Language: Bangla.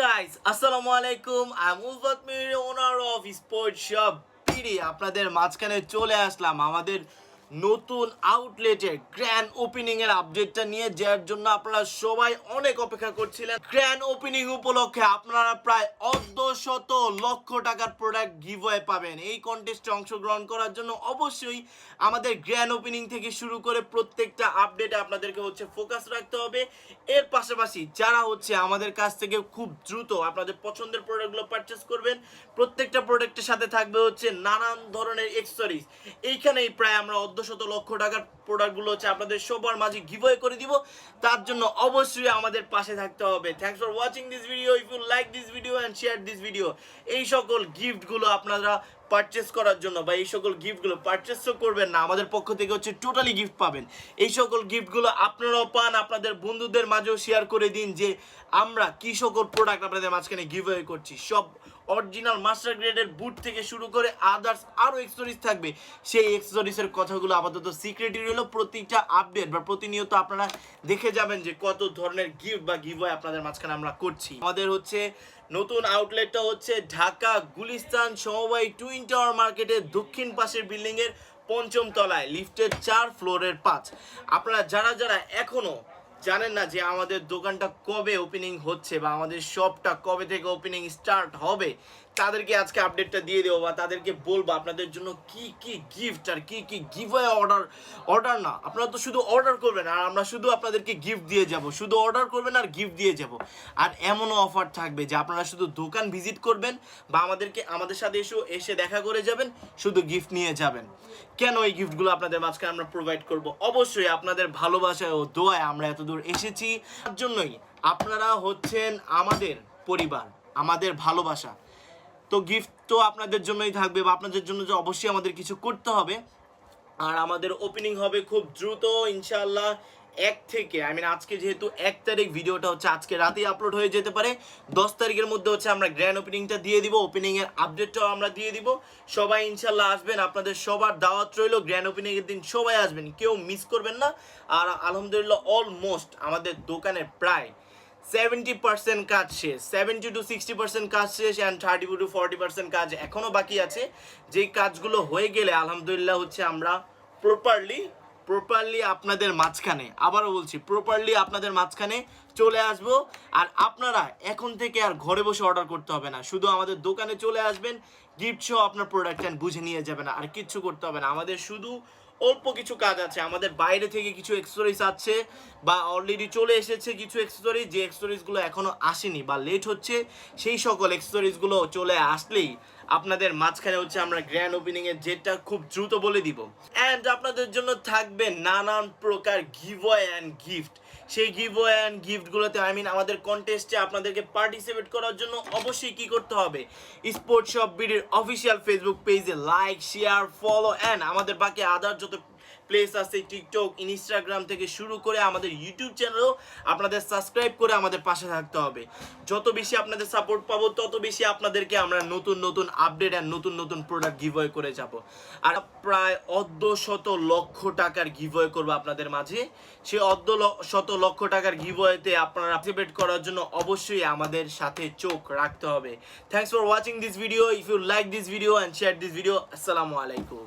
গাইস আসসালামু আলাইকুম। I am Uzbat Mir owner of sports shop BD আপনাদের মাঝখানে চলে আসলাম আমাদের নতুন আউটলেটের গ্র্যান্ড ওপেনিং এর আপডেটটা নিয়ে, যার জন্য আপনারা সবাই অনেক অপেক্ষা করছিলেন। গ্র্যান্ড ওপেনিং উপলক্ষে আপনারা প্রায় অর্ধ শত লক্ষ টাকার প্রোডাক্ট গিভওয়ে পাবেন। এই কন্টেস্টে অংশগ্রহণ করার জন্য অবশ্যই আমাদের গ্র্যান্ড ওপেনিং থেকে শুরু করে প্রত্যেকটা আপডেটে আপনাদেরকে হচ্ছে ফোকাস রাখতে হবে। এর পাশাপাশি যারা হচ্ছে আমাদের কাছ থেকে খুব দ্রুত আপনাদের পছন্দের প্রোডাক্টগুলো পারচেস করবেন, প্রত্যেকটা প্রোডাক্টের সাথে থাকবে হচ্ছে নানান ধরনের এক্সেসরিজ এইখানেই প্রায় আমরা অর্ধশত লক্ষ টাকার প্রোডাক্টগুলো হচ্ছে আপনাদের সবার মাঝে গিভওয়ে করে দিব। তার জন্য অবশ্যই আমাদের পাশে থাকতে হবে। Thanks for watching this video if you like this video and share this video এই সকল গিফটগুলো আপনারা পারচেস করার জন্য বা এই সকল গিফটগুলো পারচেসও করবেন না, আমাদের পক্ষ থেকে হচ্ছে টোটালি গিফট পাবেন। এই সকল গিফটগুলো আপনারাও পান, আপনাদের বন্ধুদের মাঝেও শেয়ার করে দিন যে আমরা কি সকল প্রোডাক্ট আপনাদের মাঝখানে গিভওয়ে করছি। সব অরিজিনাল মাস্টার গ্রেডের বুট থেকে শুরু করে আদার্স আরও এক্সেসরিজ থাকবে। সেই এক্সেসরিজের কথাগুলো আপাতত সিক্রেটই রইল প্রতিটা আপডেট বা প্রতিনিয়ত আপনারা দেখে যাবেন যে কত ধরনের গিফট বা গিভ আপনাদের মাঝখানে আমরা করছি। আমাদের হচ্ছে নতুন আউটলেটটা হচ্ছে ঢাকা গুলিস্তান সমবায় টুইন টাওয়ার মার্কেটের দক্ষিণ পাশের বিল্ডিংয়ের পঞ্চম তলায় লিফটের চার ফ্লোরের পাঁচ। আপনারা যারা যারা এখনও জানেন না যে আমাদের দোকানটা কবে ওপেনিং হচ্ছে বা আমাদের শপটা কবে থেকে ওপেনিং স্টার্ট হবে তাদেরকে আজকে আপডেটটা দিয়ে দেবো বা তাদেরকে বলব আপনাদের জন্য কি কি গিফট আর কি কি গিভওয়ে অর্ডার অর্ডার না। আপনারা তো শুধু অর্ডার করবেন আর আমরা শুধু আপনাদেরকে গিফট দিয়ে যাব। শুধু অর্ডার করবেন আর গিফট দিয়ে যাব। আর এমনও অফার থাকবে যে আপনারা শুধু দোকান ভিজিট করবেন বা আমাদেরকে, আমাদের সাথে এসে এসে দেখা করে যাবেন, শুধু গিফট নিয়ে যাবেন। কেন এই গিফটগুলো আপনাদের মাঝখানে আমরা প্রোভাইড করব? অবশ্যই আপনাদের ভালোবাসায় ও দোয়ায় আমরা এত দূর এসেছি। তার জন্যই আপনারা হচ্ছেন আমাদের পরিবার, আমাদের ভালোবাসা। তো গিফট তো আপনাদের জন্যই থাকবে বা আপনাদের জন্য যে অবশ্যই আমাদের কিছু করতে হবে। আর আমাদের ওপেনিং হবে খুব দ্রুত, ইনশাআল্লাহ এক থেকে আই মিন আজকে যেহেতু এক তারিখ, ভিডিওটা হচ্ছে আজকে রাতেই আপলোড হয়ে যেতে পারে। দশ তারিখের মধ্যে হচ্ছে আমরা গ্র্যান্ড ওপেনিংটা দিয়ে দিব ওপেনিংয়ের আপডেটটাও আমরা দিয়ে দিব। সবাই ইনশাল্লাহ আসবেন, আপনাদের সবার দাওয়াত রইল গ্র্যান্ড ওপেনিংয়ের দিন সবাই আসবেন, কেউ মিস করবেন না। আর আলহামদুলিল্লাহ অলমোস্ট আমাদের দোকানের প্রায় সেভেন্টি পার্সেন্ট কাজ শেষ সেভেন্টি টু সিক্সটি পার্সেন্ট কাজ শেষ and thirty to forty percent কাজ এখনও বাকি আছে। যেই কাজগুলো হয়ে গেলে, আলহামদুলিল্লাহ হচ্ছে আমরা প্রপারলি প্রপারলি আপনাদের মাঝখানে, আবারও বলছি প্রপারলি আপনাদের মাঝখানে চলে আসব। আর আপনারা এখন থেকে আর ঘরে বসে অর্ডার করতে হবে না। শুধু আমাদের দোকানে চলে আসবেন গিফট সহ আপনার প্রোডাক্ট বুঝে নিয়ে যাবেন, আর কিচ্ছু করতে হবে না। আমাদের শুধু অল্প কিছু কাজ আছে। আমাদের বাইরে থেকে কিছু এক্সেসরিজ আছে বা অলরেডি চলে এসেছে কিছু এক্সেসরিজ যে এক্সেসরিজগুলো এখনও আসেনি বা লেট হচ্ছে, সেই সকল এক্সেসরিজগুলো চলে আসলেই আপনাদের মাঝখানে হচ্ছে আমরা গ্র্যান্ড ওপেনিং এর যেটা খুব দ্রুত বলে দিব। অ্যান্ড আপনাদের জন্য থাকবে নানান প্রকার গিভওয়ে অ্যান্ড গিফট সেই গিভ অ্যান্ড গিফটগুলোতে আই মিন আমাদের কন্টেস্টে আপনাদেরকে পার্টিসিপেট করার জন্য অবশ্যই কি করতে হবে? স্পোর্টস শপ বিডির অফিসিয়াল ফেসবুক পেজে লাইক শেয়ার ফলো অ্যান্ড আমাদের বাকি আদার যত প্লেস আছে টিকটক ইনস্টাগ্রাম থেকে শুরু করে আমাদের ইউটিউব চ্যানেলও আপনাদের সাবস্ক্রাইব করে আমাদের পাশে থাকতে হবে। যত বেশি আপনাদের সাপোর্ট পাবো, তত বেশি আপনাদেরকে আমরা নতুন নতুন আপডেট আর নতুন নতুন প্রোডাক্ট গিভওয়ে করে যাব। আর প্রায় অর্ধ শত লক্ষ টাকার গিভওয়ে করব আপনাদের মাঝে। সেই অর্ধ শত লক্ষ টাকার গিভওয়েতে আপনারা পার্টিসিপেট করার জন্য অবশ্যই আমাদের সাথে চোখ রাখতে হবে। Thanks for watching this video if you like this video and share this video আসসালামু আলাইকুম।